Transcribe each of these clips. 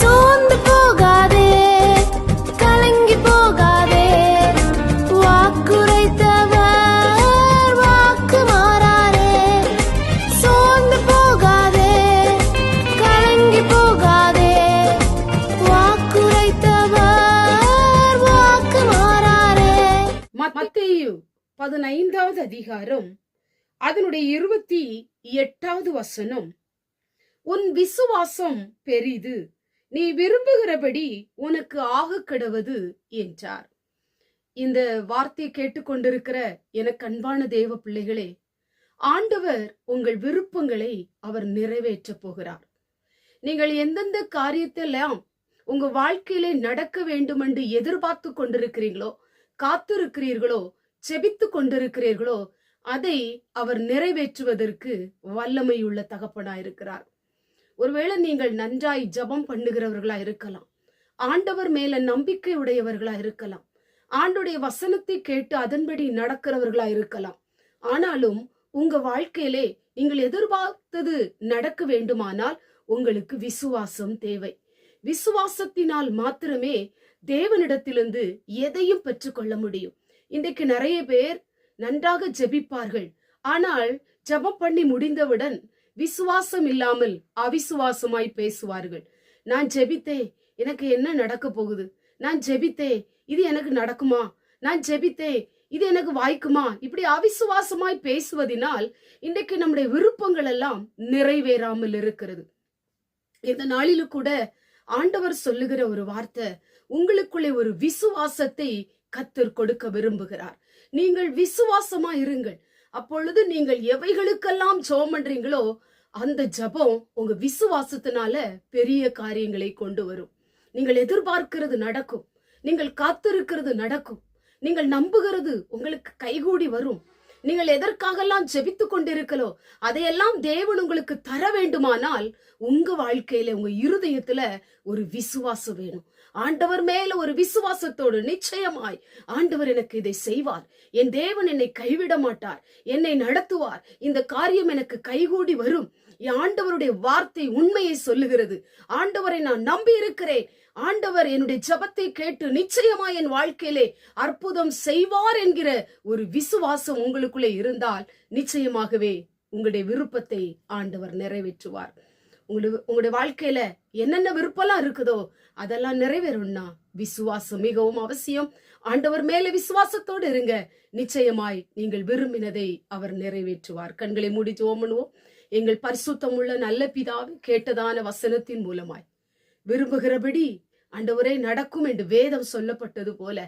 சோர்ந்து போகாதே கலங்கி போகாதே. வாக்குரைத்தவர் வாக்கு மாறாரே. சோர்ந்து போகாதே கலங்கி போகாதே. வாக்குரைத்தவர் வாக்கு மாறாரே. மத்தேயு பதினைந்தாவது அதிகாரம் அதனுடைய இருபத்தி எட்டாவது வசனம். உன் விசுவாசம் பெரிது. நீ விரும்புகிறபடி உனக்கு ஆக கிடவது என்றார். இந்த வார்த்தையை கேட்டுக்கொண்டிருக்கிற எனக்கு அன்பான தேவ பிள்ளைகளே ஆண்டவர் உங்கள் விருப்பங்களை அவர் நிறைவேற்றப் போகிறார். நீங்கள் எந்தெந்த காரியத்தெல்லாம் உங்க வாழ்க்கையிலே நடக்க வேண்டும் என்று எதிர்பார்த்து கொண்டிருக்கிறீங்களோ காத்திருக்கிறீர்களோ செபித்து கொண்டிருக்கிறீர்களோ அதை அவர் நிறைவேற்றுவதற்கு வல்லமையுள்ள தகப்பனாயிருக்கிறார். ஒருவேளை நீங்கள் நன்றாய் ஜெபம் பண்ணுகிறவர்களா இருக்கலாம். ஆண்டவர் மேல நம்பிக்கை உடையவர்களா இருக்கலாம். ஆண்டுடைய வசனத்தை கேட்டு அதன்படி நடக்கிறவர்களா இருக்கலாம். ஆனாலும் உங்க வாழ்க்கையிலே நீங்கள் எதிர்பார்த்தது நடக்க வேண்டுமானால் உங்களுக்கு விசுவாசம் தேவை. விசுவாசத்தினால் மாத்திரமே தேவனிடத்திலிருந்து எதையும் பெற்றுக்கொள்ள முடியும். இன்றைக்கு நிறைய பேர் நன்றாக ஜெபிப்பார்கள். ஆனால் ஜெபம் பண்ணி முடிந்தவுடன் விசுவாசம் இல்லாமல் அவிசுவாசமாய் பேசுவார்கள். நான் ஜெபித்தே எனக்கு என்ன நடக்க போகுது? நான் ஜெபித்தே இது எனக்கு நடக்குமா? நான் ஜெபித்தே இது எனக்கு வாய்க்குமா? இப்படி அவிசுவாசமாய் பேசுவதினால் இன்றைக்கு நம்முடைய விருப்பங்கள் எல்லாம் நிறைவேறாமல் இருக்கிறது. இந்த நாளிலும் கூட ஆண்டவர் சொல்லுகிற ஒரு வார்த்தை உங்களுக்குள்ளே ஒரு விசுவாசத்தை கத்தர் கொடுக்க விரும்புகிறார். நீங்கள் விசுவாசமா இருங்கள். அப்பொழுது நீங்கள் எவைகளுக்கெல்லாம் ஜெபம் பண்றீங்களோ அந்த ஜெபம் உங்க விசுவாசத்தினால பெரிய காரியங்களை கொண்டு வரும். நீங்கள் எதிர்பார்க்கிறது நடக்கும். நீங்கள் காத்திருக்கிறது நடக்கும். நீங்கள் நம்புகிறது உங்களுக்கு கைகூடி வரும். நீங்கள் எதற்காகலாம் ஜெபித்து கொண்டிருக்கலோ அதையெல்லாம் தேவன் உங்களுக்கு தர வேண்டுமானால் உங்க வாழ்க்கையில உங்க இருதயத்துல ஒரு விசுவாசம் வேணும். ஆண்டவர் மேல ஒரு விசுவாசத்தோடு நிச்சயமாய் ஆண்டவர் எனக்கு இதை செய்வார். என் தேவன் என்னை கைவிட மாட்டார். என்னை நடத்துவார். இந்த காரியம் எனக்கு கைகூடி வரும். ஆண்டவருடைய வார்த்தை உண்மையை சொல்லுகிறது. ஆண்டவரை நான் நம்பி இருக்கிறேன் ஆண்டவர் என்னுடைய ஜெபத்தை கேட்டு நிச்சயமா என் வாழ்க்கையிலே அற்புதம் செய்வார் என்கிற ஒரு விசுவாசம் உங்களுக்கு உங்களுக்குள்ளே இருந்தால் நிச்சயமாகவே உங்களுடைய விருப்பத்தை ஆண்டவர் நிறைவேற்றுவார். உங்களுடைய உங்களுடைய வாழ்க்கையில என்னென்ன விருப்பம்லாம் இருக்குதோ அதெல்லாம் நிறைவேறும்னா விசுவாசம் மிகவும் அவசியம். ஆண்டவர் மேல விசுவாசத்தோடு இருங்க. நிச்சயமாய் நீங்கள் விரும்பினதை அவர் நிறைவேற்றுவார். கண்களை மூடி ஜோமனுவோம் எங்கள் பரிசுத்தம் உள்ள நல்ல பிதாவை கேட்டதான வசனத்தின் மூலமாய். விரும்புகிறபடி அண்டவரே நடக்கும் என்று வேதம் சொல்லப்பட்டது போல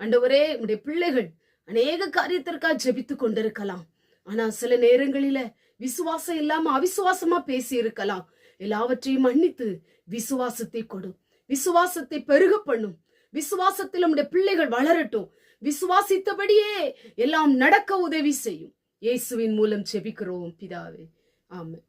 அண்டவரே உடைய பிள்ளைகள் அநேக காரியத்திற்காக ஜெபித்து கொண்டிருக்கலாம். ஆனா சில நேரங்களில விசுவாசம் இல்லாம அவிசுவாசமா பேசி இருக்கலாம் எல்லாவற்றையும் மன்னித்து விசுவாசத்தை கொடு. விசுவாசத்தை பெருக பண்ணும். விசுவாசத்தில் நம்முடைய பிள்ளைகள் வளரட்டும். விசுவாசித்தபடியே எல்லாம் நடக்க உதவி செய்யும். இயேசுவின் மூலம் ஜெபிக்கிறோம் பிதாவே. ஆமாம்